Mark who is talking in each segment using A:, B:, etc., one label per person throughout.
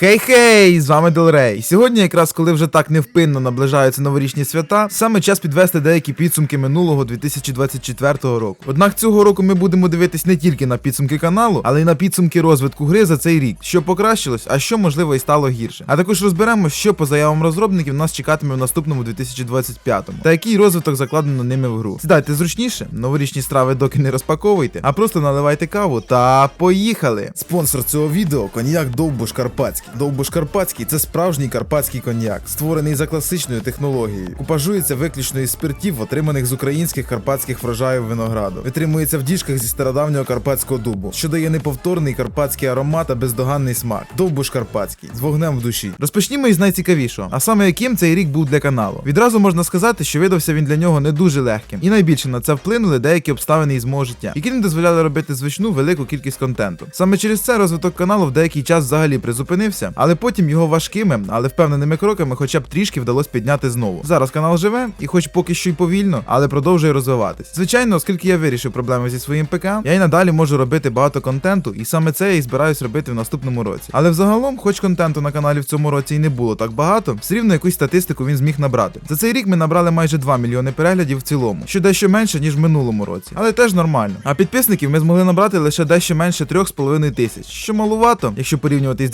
A: Хей-хей! З вами Делрей. Сьогодні, якраз коли вже так невпинно наближаються новорічні свята, саме час підвести деякі підсумки минулого 2024 року. Однак цього року ми будемо дивитись не тільки на підсумки каналу, але й на підсумки розвитку гри за цей рік, що покращилось, а що можливо і стало гірше. А також розберемо, що по заявам розробників нас чекатиме в наступному 2025-му, та який розвиток закладено ними в гру. Сідайте зручніше, новорічні страви доки не розпаковуйте, а просто наливайте каву та поїхали! Спонсор цього відео коньяк Довбуш Карпатський. Довбуш Карпатський це справжній карпатський коньяк, створений за класичною технологією. Купажується виключно із спиртів, отриманих з українських карпатських врожаїв винограду. Витримується в діжках зі стародавнього карпатського дубу, що дає неповторний карпатський аромат та бездоганний смак. Довбуш Карпатський з вогнем в душі. Розпочнімо із найцікавішого, а саме яким цей рік був для каналу. Відразу можна сказати, що видався він для нього не дуже легким, і найбільше на це вплинули деякі обставини із мого життя, які не дозволяли робити звичну велику кількість контенту. Саме через це розвиток каналу в деякий час взагалі призупинився, але потім його важкими, але впевненими кроками, хоча б трішки вдалося підняти знову. Зараз канал живе, і хоч поки що й повільно, але продовжує розвиватись. Звичайно, оскільки я вирішив проблеми зі своїм ПК, я й надалі можу робити багато контенту, і саме це я і збираюсь робити в наступному році. Але взагалом, хоч контенту на каналі в цьому році і не було так багато, все рівно якусь статистику він зміг набрати. За цей рік ми набрали майже 2 мільйони переглядів в цілому, що дещо менше ніж в минулому році, але теж нормально. А підписників ми змогли набрати лише дещо менше 3,5 тисяч, що малувато, якщо порівнювати з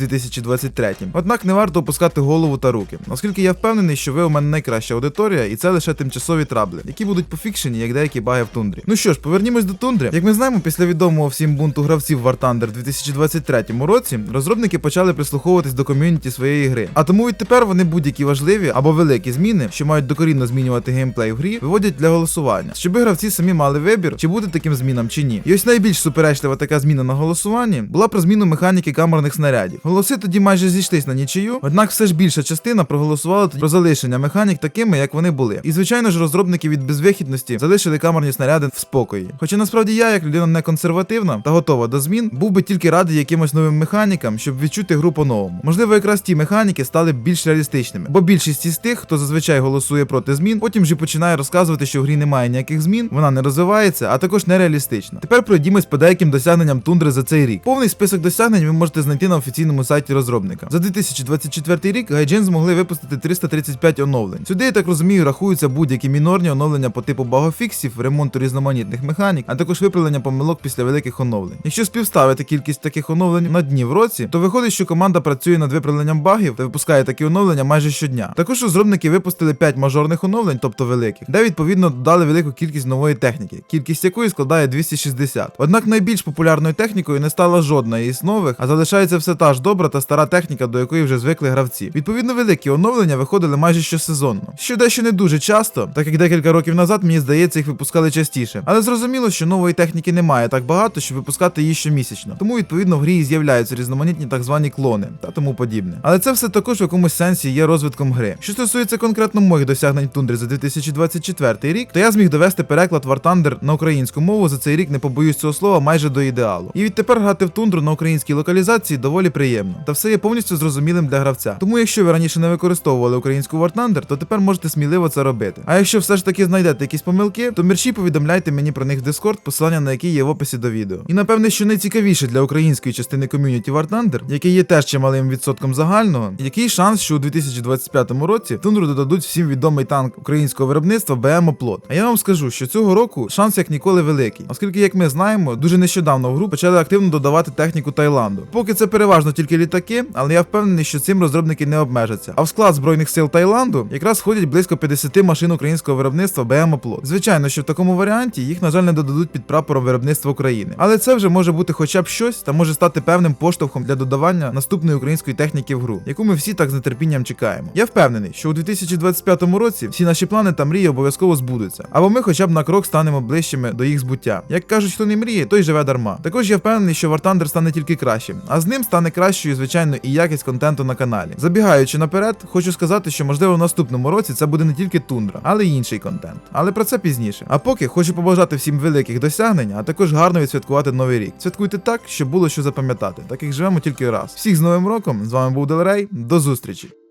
A: 2023. Однак не варто опускати голову та руки, оскільки я впевнений, що ви у мене найкраща аудиторія, і це лише тимчасові трабли, які будуть пофікшені, як деякі баги в тундрі. Ну що ж, повернімось до тундри. Як ми знаємо, після відомого всім бунту гравців War Thunder в 2023 році розробники почали прислуховуватись до ком'юніті своєї гри. А тому відтепер вони будь-які важливі або великі зміни, що мають докорінно змінювати геймплей в грі, виводять для голосування, щоб гравці самі мали вибір, чи бути таким змінам чи ні. І ось найбільш суперечлива така зміна на голосуванні була про зміну механіки камерних снарядів. Голоси тоді майже зійшлись на нічию, однак все ж більша частина проголосувала про залишення механік такими, як вони були. І звичайно ж, розробники від безвихідності залишили камерні снаряди в спокої. Хоча насправді я, як людина не консервативна та готова до змін, був би тільки радий якимось новим механікам, щоб відчути гру по-новому. Можливо, якраз ті механіки стали більш реалістичними, бо більшість із тих, хто зазвичай голосує проти змін, потім же починає розказувати, що в грі немає ніяких змін, вона не розвивається, а також нереалістична. Тепер пройдімось по деяким досягненням тундри за цей рік. Повний список досягнень ви можете знайти на офіційному сайті розробника. За 2024 рік Гайджин змогли випустити 335 оновлень. Сюди, я так розумію, рахуються будь-які мінорні оновлення по типу багофіксів, ремонту різноманітних механік, а також виправлення помилок після великих оновлень. Якщо співставити кількість таких оновлень на дні в році, то виходить, що команда працює над виправленням багів та випускає такі оновлення майже щодня. Також розробники випустили 5 мажорних оновлень, тобто великих, де відповідно додали велику кількість нової техніки, кількість якої складає 260. Однак найбільш популярною технікою не стала жодна із нових, а залишається все та ж добра та стара техніка, до якої вже звикли гравці. Відповідно, великі оновлення виходили майже щосезонно, що дещо не дуже часто, так як декілька років назад, мені здається, їх випускали частіше. Але зрозуміло, що нової техніки немає так багато, щоб випускати її щомісячно. Тому відповідно в грі і з'являються різноманітні так звані клони та тому подібне. Але це все також в якомусь сенсі є розвитком гри. Що стосується конкретно моїх досягнень тундри за 2024 рік, то я зміг довести переклад War Thunder на українську мову за цей рік, не побоюсь цього слова, майже до ідеалу. І відтепер грати в тундру на українській локалізації доволі приємно. Та все є повністю зрозумілим для гравця. Тому, якщо ви раніше не використовували українську War Thunder, то тепер можете сміливо це робити. А якщо все ж таки знайдете якісь помилки, то мерчі повідомляйте мені про них в Discord, посилання на який є в описі до відео. І напевне, що найцікавіше для української частини ком'юніті War Thunder, який є теж чималим відсотком загального, який шанс, що у 2025 році тундру додадуть всім відомий танк українського виробництва БМ Оплот. А я вам скажу, що цього року шанс як ніколи великий, оскільки, як ми знаємо, дуже нещодавно в гру почали активно додавати техніку Таїланду. Поки це переважно тільки літаки, але я впевнений, що цим розробники не обмежаться. А в склад збройних сил Таїланду якраз входять близько 50 машин українського виробництва БМ Оплот. Звичайно, що в такому варіанті їх, на жаль, не додадуть під прапором виробництва України. Але це вже може бути хоча б щось та може стати певним поштовхом для додавання наступної української техніки в гру, яку ми всі так з нетерпінням чекаємо. Я впевнений, що у 2025 році всі наші плани та мрії обов'язково збудуться, або ми хоча б на крок станемо ближчими до їх збуття. Як кажуть, хто не мріє, той живе дарма. Також я впевнений, що Thunder стане тільки кращим, а з ним стане кращою, звичайно, і якість контенту на каналі. Забігаючи наперед, хочу сказати, що можливо в наступному році це буде не тільки тундра, але й інший контент. Але про це пізніше. А поки хочу побажати всім великих досягнень, а також гарно відсвяткувати новий рік. Святкуйте так, щоб було що запам'ятати, так як живемо тільки раз. Всіх з Новим роком! З вами був Делрей. До зустрічі!